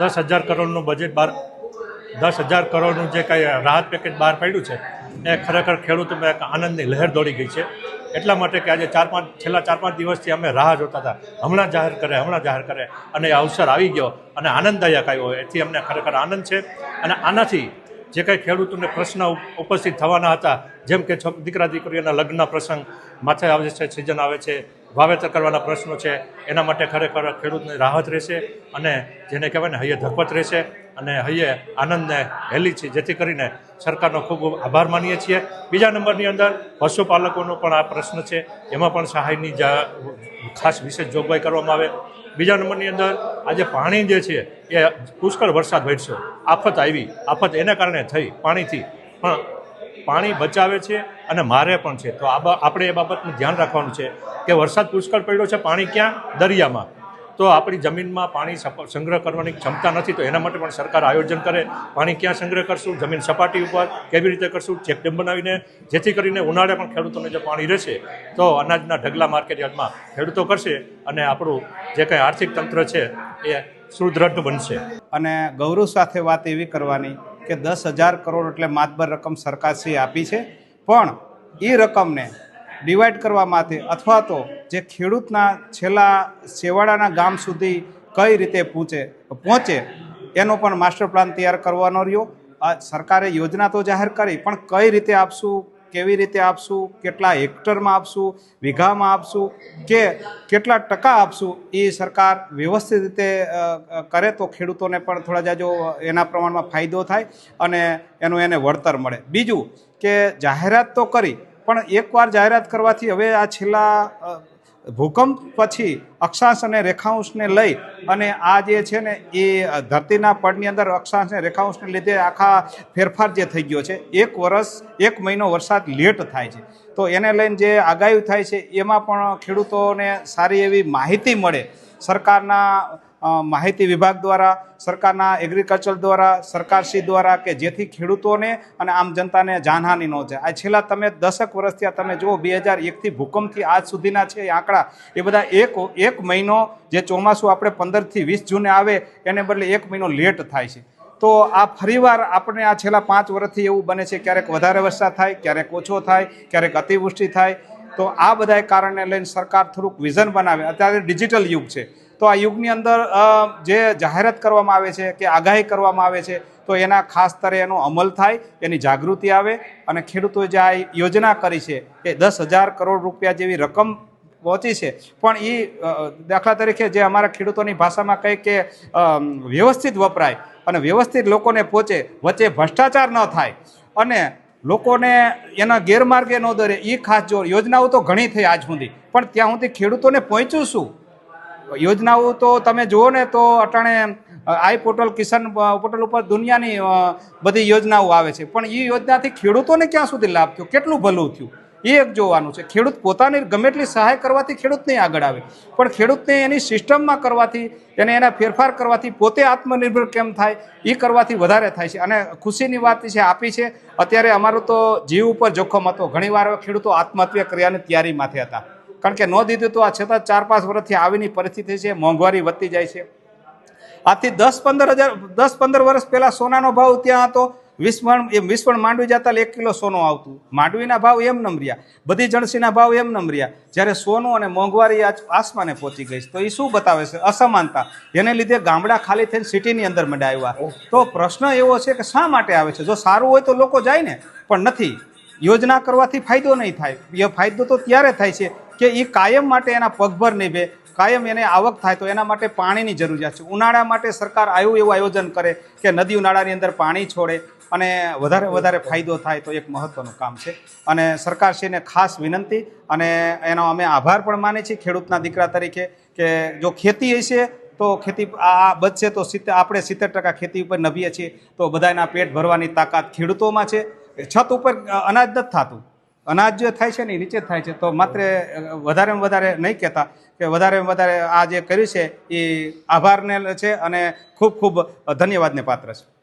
દસ હજાર કરોડનું બજેટ બહાર દસ હજાર કરોડનું જે કાંઈ રાહત પેકેજ બહાર પાડ્યું છે, એ ખરેખર ખેડૂતોમાં એક આનંદની લહેર દોડી ગઈ છે. એટલા માટે કે આજે ચાર પાંચ છેલ્લા ચાર પાંચ દિવસથી અમે રાહ જોતા હતા. હમણાં જાહેર કરે, હમણાં જાહેર કરે અને એ અવસર આવી ગયો અને આનંદદાયક આવ્યો એથી અમને ખરેખર આનંદ છે અને આનાથી જે કાંઈ ખેડૂતોને પ્રશ્ન ઉપ- ઉપસ્થિત થવાના હતા, જેમ કે દીકરા દીકરીઓના લગ્ન પ્રસંગ માથે આવે છે સિઝન આવે છે વાવેતર કરવાના પ્રશ્નો છે, એના માટે ખરેખર ખેડૂતને રાહત રહેશે અને જેને કહેવાય ને હૈયે ધકપત રહેશે અને હૈયે આનંદને હેલી છે, જેથી કરીને સરકારનો ખૂબ આભાર માનીએ છીએ. બીજા નંબરની અંદર પશુપાલકોનો પણ આ પ્રશ્ન છે, એમાં પણ સહાયની ખાસ વિશેષ જોગવાઈ કરવામાં આવે. બીજા નંબરની અંદર આજે પાણી જે છે, એ પુષ્કળ વરસાદ વરસ્યો. આફત આવી. આફત એના કારણે થઈ, પાણીથી. પણ પાણી બચાવે છે અને મારે પણ છે. તો આપણે એ બાબતનું ધ્યાન રાખવાનું છે કે વરસાદ પુષ્કળ પડ્યો છે, પાણી ક્યાં? દરિયામાં. તો આપણી જમીનમાં પાણી સંગ્રહ કરવાની ક્ષમતા નથી, તો એના માટે પણ સરકાર આયોજન કરે. પાણી ક્યાં સંગ્રહ કરશું? જમીન સપાટી ઉપર કેવી રીતે કરશું? ચેકડેમ બનાવીને, જેથી કરીને ઉનાળે પણ ખેડૂતોને જો પાણી રહેશે, તો અનાજના ઢગલા માર્કેટ યાર્ડમાં ખેડૂતો કરશે અને આપણું જે કંઈ આર્થિક તંત્ર છે, એ સુદૃઢ બનશે. અને ગૌરવ સાથે વાત એવી કરવાની કે દસ હજાર કરોડ એટલે માતબર રકમ સરકારશ્રીએ આપી છે. પણ એ રકમને ડિવાઈડ કરવા માટે અથવા તો જે ખેડૂતના છેલ્લા છેવાડાના ગામ સુધી કઈ રીતે પહોંચે પહોંચે, એનો પણ માસ્ટર પ્લાન તૈયાર કરવાનો રહ્યો. સરકારે યોજના તો જાહેર કરી, પણ કઈ રીતે આપશું? કેવી રીતે આપશું, કેટલા હેક્ટરમાં આપશું, વીઘામાં આપશું, કે કેટલા ટકા આપશું, એ સરકાર વ્યવસ્થિત રીતે કરે તો ખેડૂતોને પણ થોડા જાજો એના પ્રમાણમાં ફાયદો થાય અને એનું એને વળતર મળે. બીજું કે જાહેરાત તો કરી, પણ એકવાર જાહેરાત કરવાથી હવે આ છેલ્લા ભૂકંપ પછી અક્ષાંશ અને રેખાંશને લઈ અને આ જે છે ને એ ધરતીના પડની અંદર અક્ષાંશ અને રેખાંશને લીધે આખા ફેરફાર જે થઈ ગયો છે, એક વર્ષ એક મહિનો વરસાદ લેટ થાય છે. તો એને લઈને જે આગાહી થાય છે, એમાં પણ ખેડૂતોને સારી એવી માહિતી મળે. સરકારના માહિતી વિભાગ દ્વારા, સરકારના એગ્રીકલ્ચર દ્વારા, સરકારશ્રી દ્વારા કે જેથી ખેડૂતોને અને આમ જનતાને જાનહાનિ ન જાય. આ છેલ્લા તમે દશક વર્ષથી આ તમે જુઓ, બે હજાર એકથી ભૂકંપથી આજ સુધીના છે એ આંકડા. એ બધા એક એક મહિનો જે ચોમાસું આપણે પંદરથી વીસ જૂને આવે, એને બદલે એક મહિનો લેટ થાય છે. તો આ ફરીવાર આપણે આ છેલ્લા પાંચ વર્ષથી એવું બને છે, ક્યારેક વધારે વરસાદ થાય, ક્યારેક ઓછો થાય, ક્યારેક અતિવૃષ્ટિ થાય. તો આ બધાય કારણને લઈને સરકાર થોડુંક વિઝન બનાવે. અત્યારે ડિજિટલ યુગ છે. તો આ યુગની અંદર જે જાહેરાત કરવામાં આવે છે કે આગાહી કરવામાં આવે છે, તો એના ખાસ સ્તરે એનો અમલ થાય, એની જાગૃતિ આવે અને ખેડૂતોએ જે આ યોજના કરી છે એ દસ હજાર કરોડ રૂપિયા જેવી રકમ પહોંચી છે. પણ એ દાખલા તરીકે જે અમારા ખેડૂતોની ભાષામાં કહે કે વ્યવસ્થિત વપરાય અને વ્યવસ્થિત લોકોને પહોંચે, વચ્ચે ભ્રષ્ટાચાર ન થાય અને લોકોને એના ગેરમાર્ગે ન દોરે એ ખાસ જો યોજનાઓ તો ઘણી થઈ આજ સુધી. પણ ત્યાં સુધી ખેડૂતોને પહોંચ્યું શું? યોજનાઓ તો તમે જુઓ ને તો અટાણે આઈ પોર્ટલ, કિસાન પોર્ટલ ઉપર દુનિયાની બધી યોજનાઓ આવે છે. પણ એ યોજનાથી ખેડૂતોને ક્યાં સુધી લાભ થયો? કેટલું ભલું થયું? એ એક જોવાનું છે. ખેડૂત પોતાની ગમે એટલી સહાય કરવાથી ખેડૂતને આગળ આવે. પણ ખેડૂતને એની સિસ્ટમમાં કરવાથી, એને એના ફેરફાર કરવાથી પોતે આત્મનિર્ભર કેમ થાય? એ કરવાથી વધારે થાય છે. અને ખુશીની વાત છે, આપી છે. અત્યારે અમારું તો જીવ ઉપર જોખમ હતો. ઘણીવાર ખેડૂતો આત્મહત્યા કર્યાની તૈયારી માથે હતા. કારણ કે ન દીધું તો આ છતાં ચાર પાંચ વર્ષથી આવીની પરિસ્થિતિ છે મોંઘવારી વધતી જાય છે. આથી દસ પંદર હજાર દસ પંદર વર્ષ પહેલાં સોનાનો ભાવ ત્યાં હતો વીસ મણ એ વીસ માંડવી જતા એક કિલો સોનું આવતું. માંડવીના ભાવ એમ નમ રહ્યા બધી જણસીના ભાવ એમ નમ રહ્યા. જ્યારે સોનું અને મોંઘવારી આજ આસમાને પહોંચી ગઈ છે. તો એ શું બતાવે છે? અસમાનતા. એને લીધે ગામડા ખાલી થઈને સિટીની અંદર મંડા આવ્યા. તો પ્રશ્ન એવો છે કે શા માટે આવે છે? જો સારું હોય તો લોકો જાય ને પણ નથી. યોજના કરવાથી ફાયદો નહીં થાય. એ ફાયદો તો ત્યારે થાય છે કે એ કાયમ માટે એના પગભર નીભે કાયમ એને આવક થાય તો એના માટે પાણીની જરૂરિયાત છે. ઉનાળા માટે સરકાર આવ્યું એવું આયોજન કરે કે નદી ઉનાળાની અંદર પાણી છોડે અને વધારે વધારે ફાયદો થાય તો એક મહત્ત્વનું કામ છે. અને સરકારશ્રીને ખાસ વિનંતી અને એનો અમે આભાર પણ માનીએ છીએ ખેડૂતના દીકરા તરીકે કે જો ખેતી હશે તો ખેતી આ બચશે તો સિત્તેર આપણે સિત્તેર ટકા ખેતી ઉપર નભીએ છીએ તો બધાના પેટ ભરવાની તાકાત ખેડૂતોમાં છે. છત ઉપર અનાજ નથી થતું. અનાજ જે થાય છે ને નીચે થાય છે. તો માત્ર વધારે વધારે નહીં કહેતા કે વધારે વધારે આ જે કર્યું છે, એ આભારને છે અને ખૂબ ખૂબ ધન્યવાદને પાત્ર છે.